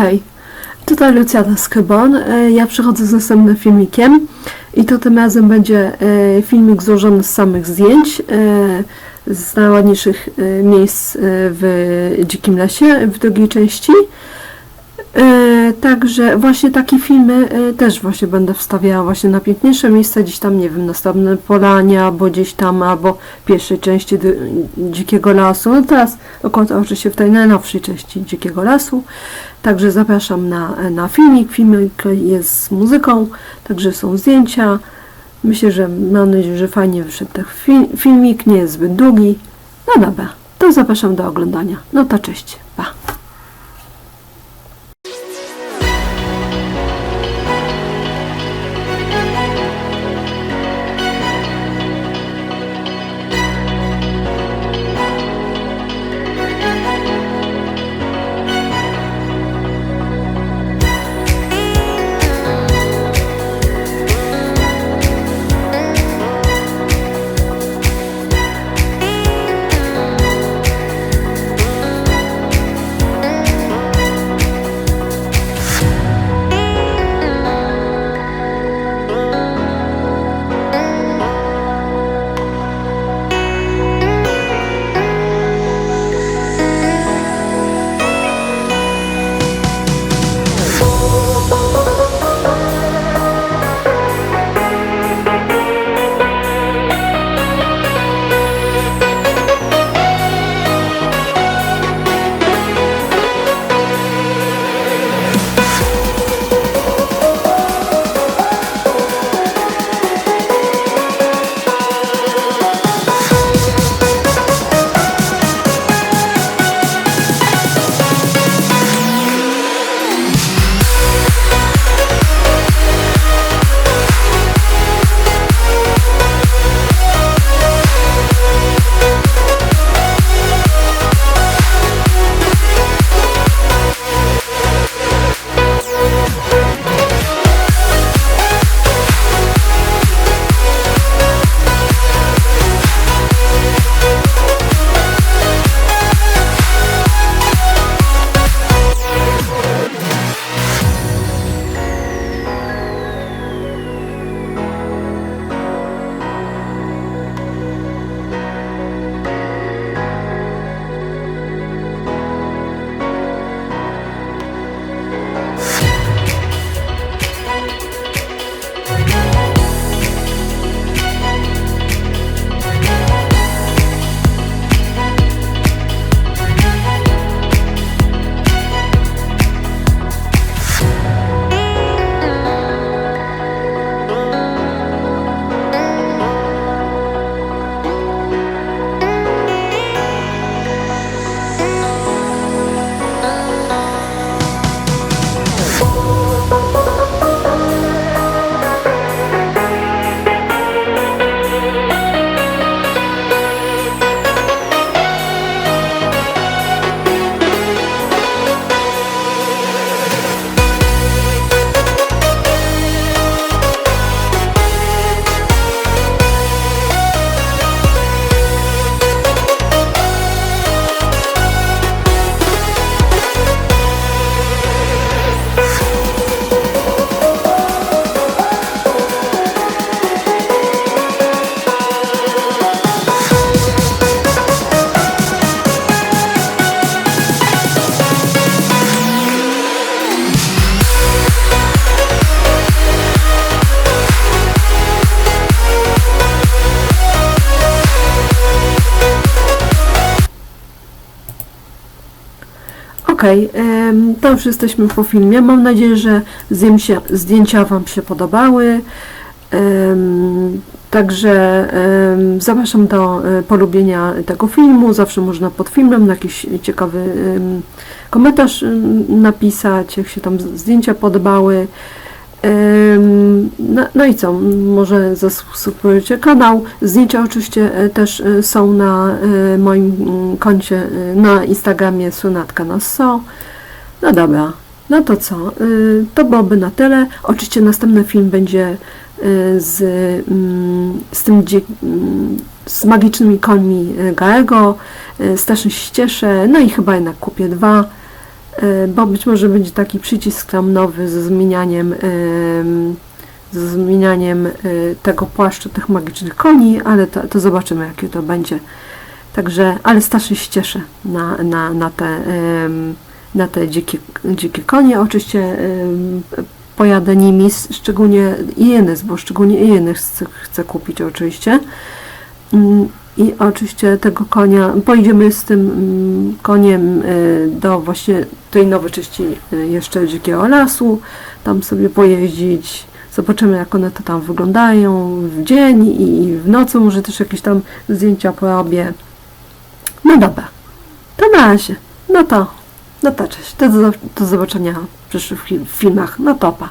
Hej, tutaj Lucjana Skybon. E, Ja przychodzę z następnym filmikiem i to tym razem będzie e, filmik złożony z samych zdjęć e, z najładniejszych miejsc w Dzikim Lesie w drugiej części. E, Także właśnie takie filmy e, też właśnie będę wstawiała właśnie na piękniejsze miejsca, gdzieś tam, nie wiem, na Stadne Polanie, albo gdzieś tam, albo pierwszej części Dzikiego Lasu. No teraz dokładnie oczywiście w tej najnowszej części Dzikiego Lasu. Także zapraszam na, na filmik. Filmik jest z muzyką, także są zdjęcia. Myślę, że mam nadzieję, że fajnie wyszedł ten fi- filmik, nie jest zbyt długi. No dobra, to zapraszam do oglądania. No to cześć, pa. Em, to już jesteśmy po filmie. Mam nadzieję, że zdjęcia, Wam się podobały. Także zapraszam do e, polubienia tego filmu. Zawsze można pod filmem jakiś ciekawy komentarz napisać, jak się tam zdjęcia podobały. No, no i co? Może zasubskrybujecie kanał. Zdjęcia oczywiście e, też e, są na e, moim mm, koncie na Instagramie Sunatka na So. No dobra, no to co? To byłoby na tyle. Oczywiście następny film będzie z, mm, z tym mm, z magicznymi końmi Gaego. Strasznie się. No i chyba jednak kupię dwa. bo być może będzie taki przycisk tam nowy ze zmienianiem ze zmienianiem e, tego płaszcza tych magicznych koni, ale to, to zobaczymy jakie to będzie. Także, ale strasznie się cieszę na, na, na te, na te dzikie, dzikie konie. Oczywiście pojadę nimi, szczególnie Ienys, bo szczególnie Ienys chcę, chcę kupić oczywiście. Mm, I oczywiście tego konia, pojedziemy z tym mm, koniem y, do właśnie tej nowej części y, jeszcze Dzikiego Lasu, tam sobie pojeździć, zobaczymy jak one to tam wyglądają w dzień i w nocy, może też jakieś tam zdjęcia porobię. No dobra, to na razie, no to, no to cześć, do, do zobaczenia w przyszłych fi- filmach, no topa.